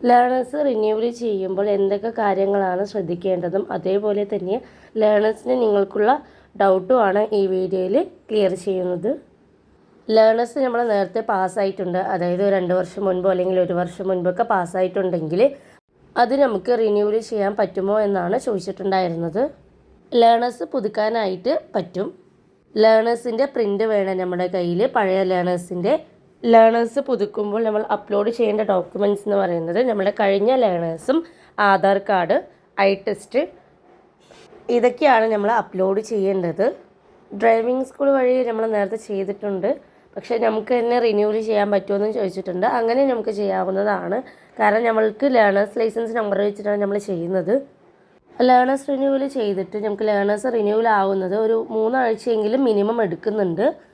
Learners renewal ചെയ്യുമ്പോൾ എന്തൊക്കെ കാര്യങ്ങളാണ് ശ്രദ്ധിക്കേണ്ടതും അതേപോലെ തന്നെ ലേണേഴ്സിന് നിങ്ങൾക്കുള്ള ഡൗട്ടുമാണ് ഈ വീഡിയോയിൽ ക്ലിയർ ചെയ്യുന്നത്. ലേണേഴ്സ് നമ്മൾ നേരത്തെ പാസ്സായിട്ടുണ്ട് അതായത് രണ്ട് വർഷം മുൻപോ അല്ലെങ്കിൽ ഒരു വർഷം മുൻപൊക്കെ പാസ്സായിട്ടുണ്ടെങ്കിൽ അത് നമുക്ക് റിന്യൂവൽ ചെയ്യാൻ പറ്റുമോ എന്നാണ് ചോദിച്ചിട്ടുണ്ടായിരുന്നത്. ലേണേഴ്സ് പുതുക്കാനായിട്ട് പറ്റും. ലേണേഴ്സിന്റെ പ്രിന്റ് വേണം നമ്മുടെ കയ്യിൽ പഴയ ലേണേഴ്സിന്റെ ലേണേഴ്സ് പുതുക്കുമ്പോൾ നമ്മൾ അപ്ലോഡ് ചെയ്യേണ്ട ഡോക്യുമെന്റ്സ് എന്ന് പറയുന്നത് നമ്മുടെ കഴിഞ്ഞ ലേണേഴ്സും ആധാർ കാർഡ് ഐ ടെസ്റ്റ് ഇതൊക്കെയാണ് നമ്മൾ അപ്ലോഡ് ചെയ്യേണ്ടത്. ഡ്രൈവിംഗ് സ്കൂൾ വഴി നമ്മൾ നേരത്തെ ചെയ്തിട്ടുണ്ട്. പക്ഷേ നമുക്ക് തന്നെ റിന്യൂവൽ ചെയ്യാൻ പറ്റുമെന്ന് ചോദിച്ചിട്ടുണ്ട്. അങ്ങനെ നമുക്ക് ചെയ്യാവുന്നതാണ്. കാരണം നമ്മൾക്ക് ലേണേഴ്സ് ലൈസൻസ് നമ്പർ വെച്ചിട്ടാണ് നമ്മൾ ചെയ്യുന്നത്. ലേണേഴ്സ് റിന്യൂവൽ ചെയ്തിട്ട് നമുക്ക് ലേണേഴ്സ് റിന്യൂവൽ ആവുന്നത് ഒരു മൂന്നാഴ്ചയെങ്കിലും മിനിമം എടുക്കുന്നുണ്ട്.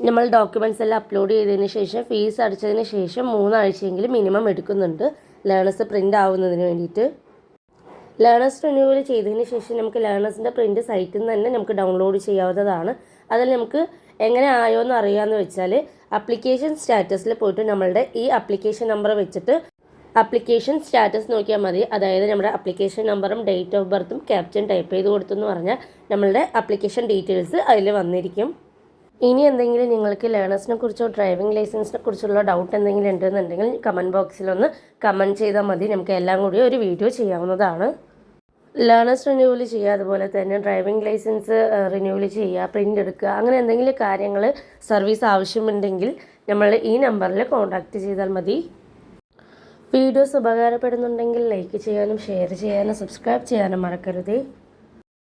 നമ്മൾ ഡോക്യുമെന്റ്സ് എല്ലാം അപ്ലോഡ് ചെയ്തതിന് ശേഷം ഫീസ് അടച്ചതിന് ശേഷം മൂന്നാഴ്ചയെങ്കിലും മിനിമം എടുക്കുന്നുണ്ട്. ലേണേഴ്സ് പ്രിന്റ് ആവുന്നതിന് വേണ്ടിയിട്ട്. ലേണേഴ്സ് റിന്യൂവൽ ചെയ്തതിന് ശേഷം നമുക്ക് ലേണേഴ്സിന്റെ പ്രിന്റ് സൈറ്റിൽ നിന്ന് തന്നെ നമുക്ക് ഡൗൺലോഡ് ചെയ്യാവുന്നതാണ്. അതിൽ നമുക്ക് എങ്ങനെ ആയോ എന്ന് അറിയാമെന്ന് വെച്ചാൽ അപ്ലിക്കേഷൻ സ്റ്റാറ്റസിൽ പോയിട്ട് നമ്മളുടെ ഈ അപ്ലിക്കേഷൻ നമ്പർ വെച്ചിട്ട് അപ്ലിക്കേഷൻ സ്റ്റാറ്റസ് നോക്കിയാൽ മതി. അതായത് നമ്മുടെ അപ്ലിക്കേഷൻ നമ്പറും ഡേറ്റ് ഓഫ് ബർത്തും ക്യാപ്ചൻ ടൈപ്പ് ചെയ്ത് കൊടുത്തു എന്ന് പറഞ്ഞാൽ നമ്മളുടെ അപ്ലിക്കേഷൻ ഡീറ്റെയിൽസ് അതിൽ വന്നിരിക്കും. ഇനി എന്തെങ്കിലും നിങ്ങൾക്ക് ലേണേഴ്സിനെ കുറിച്ചോ ഡ്രൈവിംഗ് ലൈസൻസിനെ കുറിച്ചുള്ള ഡൗട്ട് എന്തെങ്കിലും ഉണ്ടെന്നുണ്ടെങ്കിൽ കമന്റ് ബോക്സിലൊന്ന് കമന്റ് ചെയ്താൽ മതി. നമുക്ക് എല്ലാം കൂടി ഒരു വീഡിയോ ചെയ്യാവുന്നതാണ്. ലേണേഴ്സ് റിന്യൂവൽ ചെയ്യുക അതുപോലെ തന്നെ ഡ്രൈവിംഗ് ലൈസൻസ് റിന്യൂവൽ ചെയ്യുക പ്രിന്റ് എടുക്കുക അങ്ങനെ എന്തെങ്കിലും കാര്യങ്ങൾ സർവീസ് ആവശ്യമുണ്ടെങ്കിൽ നമ്മൾ ഈ നമ്പറിൽ കോൺടാക്റ്റ് ചെയ്താൽ മതി. വീഡിയോസ് ഉപകാരപ്പെടുന്നുണ്ടെങ്കിൽ ലൈക്ക് ചെയ്യാനും ഷെയർ ചെയ്യാനും സബ്സ്ക്രൈബ് ചെയ്യാനും മറക്കരുത്.